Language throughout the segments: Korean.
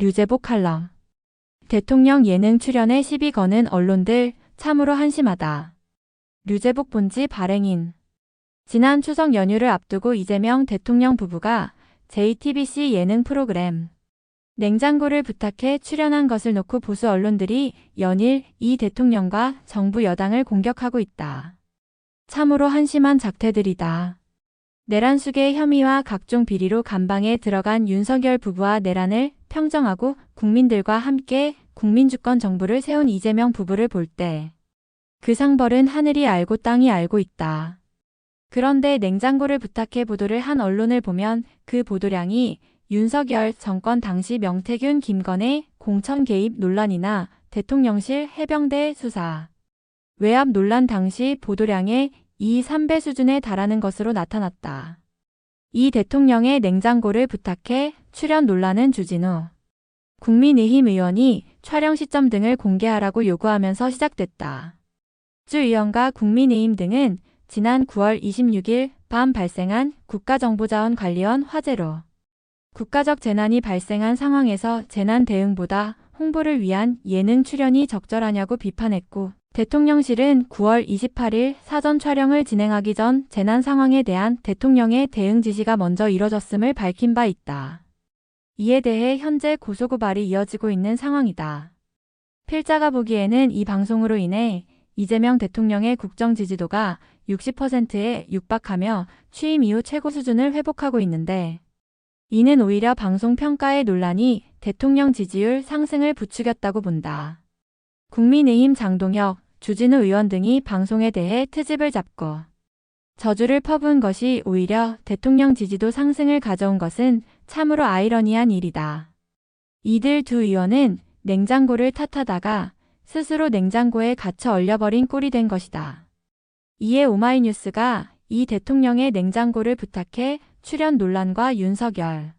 류제복 칼럼. 대통령 예능 출연에 시비 거는 언론들 참으로 한심하다. 류제복 본지 발행인. 지난 추석 연휴를 앞두고 이재명 대통령 부부가 JTBC 예능 프로그램 냉장고를 부탁해 출연한 것을 놓고 보수 언론들이 연일 이 대통령과 정부 여당을 공격하고 있다. 참으로 한심한 작태들이다. 내란 수계 혐의와 각종 비리로 감방에 들어간 윤석열 부부와 내란을 평정하고 국민들과 함께 국민주권 정부를 세운 이재명 부부를 볼 때 그 상벌은 하늘이 알고 땅이 알고 있다. 그런데 냉장고를 부탁해 보도를 한 언론을 보면 그 보도량이 윤석열 정권 당시 명태균 김건의 공천 개입 논란이나 대통령실 해병대 수사, 외압 논란 당시 보도량의 2, 3배 수준에 달하는 것으로 나타났다. 이 대통령의 냉장고를 부탁해 출연 논란은 주진우 국민의힘 의원이 촬영 시점 등을 공개하라고 요구하면서 시작됐다. 주 의원과 국민의힘 등은 지난 9월 26일 밤 발생한 국가정보자원관리원 화재로 국가적 재난이 발생한 상황에서 재난 대응보다 홍보를 위한 예능 출연이 적절하냐고 비판했고 대통령실은 9월 28일 사전 촬영을 진행하기 전 재난 상황에 대한 대통령의 대응 지시가 먼저 이뤄졌음을 밝힌 바 있다. 이에 대해 현재 고소고발이 이어지고 있는 상황이다. 필자가 보기에는 이 방송으로 인해 이재명 대통령의 국정 지지도가 60%에 육박하며 취임 이후 최고 수준을 회복하고 있는데 이는 오히려 방송 평가의 논란이 대통령 지지율 상승을 부추겼다고 본다. 국민의힘 장동혁, 주진우 의원 등이 방송에 대해 트집을 잡고 저주를 퍼부은 것이 오히려 대통령 지지도 상승을 가져온 것은 참으로 아이러니한 일이다. 이들 두 의원은 냉장고를 탓하다가 스스로 냉장고에 갇혀 얼려버린 꼴이 된 것이다. 이에 오마이뉴스가 이 대통령의 냉장고를 부탁해 출연 논란과 윤석열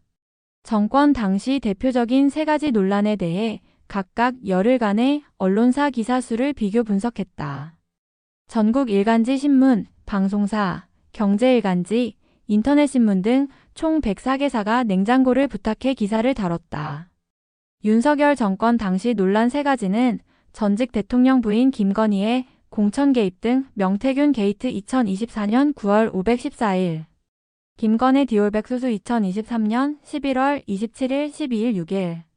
정권 당시 대표적인 세 가지 논란에 대해 각각 열흘간의 언론사 기사 수를 비교 분석했다. 전국 일간지 신문, 방송사, 경제일간지, 인터넷신문 등 총 104개사가 냉장고를 부탁해 기사를 다뤘다. 윤석열 정권 당시 논란 세 가지는 전직 대통령 부인 김건희의 공천 개입 등 명태균 게이트 2024년 9월 514일 김건희 디올백 수수 2023년 11월 27일 12일 6일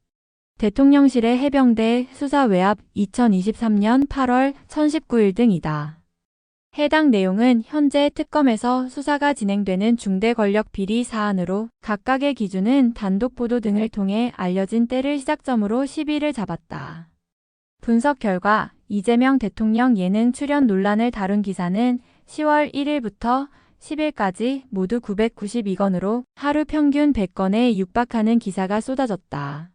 대통령실의 해병대 수사 외압 2023년 8월 1019일 등이다. 해당 내용은 현재 특검에서 수사가 진행되는 중대 권력 비리 사안으로 각각의 기준은 단독 보도 등을 통해 알려진 때를 시작점으로 시비를 잡았다. 분석 결과 이재명 대통령 예능 출연 논란을 다룬 기사는 10월 1일부터 10일까지 모두 992건으로 하루 평균 100건에 육박하는 기사가 쏟아졌다.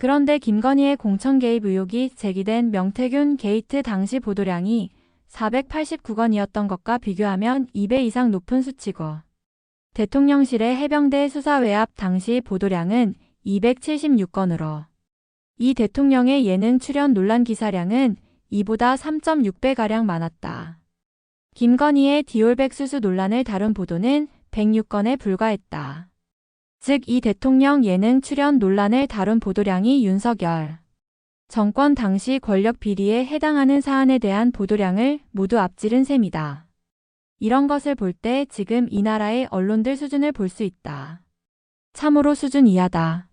그런데 김건희의 공천 개입 의혹이 제기된 명태균 게이트 당시 보도량이 489건이었던 것과 비교하면 2배 이상 높은 수치고 대통령실의 해병대 수사 외압 당시 보도량은 276건으로 이 대통령의 예능 출연 논란 기사량은 이보다 3.6배가량 많았다. 김건희의 디올백 수수 논란을 다룬 보도는 106건에 불과했다. 즉 이 대통령 예능 출연 논란을 다룬 보도량이 윤석열 정권 당시 권력 비리에 해당하는 사안에 대한 보도량을 모두 앞지른 셈이다. 이런 것을 볼 때 지금 이 나라의 언론들 수준을 볼 수 있다. 참으로 수준 이하다.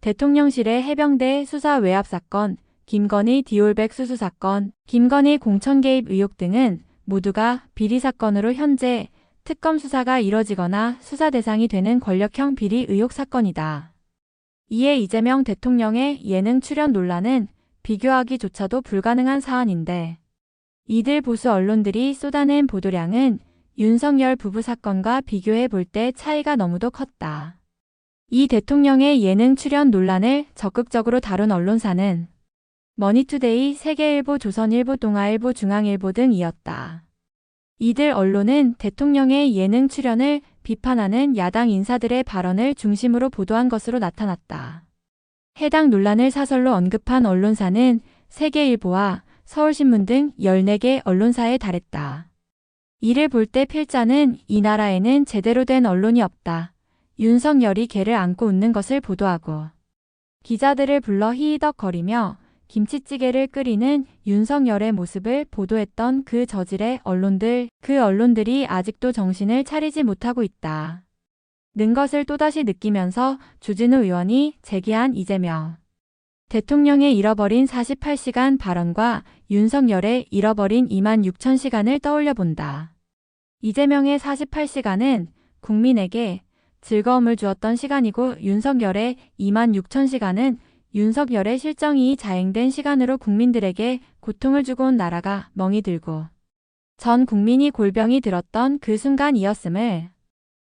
대통령실의 해병대 수사 외압 사건, 김건희 디올백 수수 사건, 김건희 공천 개입 의혹 등은 모두가 비리 사건으로 현재 특검 수사가 이뤄지거나 수사 대상이 되는 권력형 비리 의혹 사건이다. 이에 이재명 대통령의 예능 출연 논란은 비교하기조차도 불가능한 사안인데 이들 보수 언론들이 쏟아낸 보도량은 윤석열 부부 사건과 비교해 볼 때 차이가 너무도 컸다. 이 대통령의 예능 출연 논란을 적극적으로 다룬 언론사는 머니투데이, 세계일보, 조선일보, 동아일보, 중앙일보 등이었다. 이들 언론은 대통령의 예능 출연을 비판하는 야당 인사들의 발언을 중심으로 보도한 것으로 나타났다. 해당 논란을 사설로 언급한 언론사는 세계일보와 서울신문 등 14개 언론사에 달했다. 이를 볼 때 필자는 이 나라에는 제대로 된 언론이 없다. 윤석열이 개를 안고 웃는 것을 보도하고 기자들을 불러 히히덕거리며 김치찌개를 끓이는 윤석열의 모습을 보도했던 그 저질의 언론들, 그 언론들이 아직도 정신을 차리지 못하고 있다. 는 것을 또다시 느끼면서 주진우 의원이 제기한 이재명. 대통령의 잃어버린 48시간 발언과 윤석열의 잃어버린 2만 6천 시간을 떠올려 본다. 이재명의 48시간은 국민에게 즐거움을 주었던 시간이고 윤석열의 2만 6천 시간은 윤석열의 실정이 자행된 시간으로 국민들에게 고통을 주고 온 나라가 멍이 들고 전 국민이 골병이 들었던 그 순간이었음을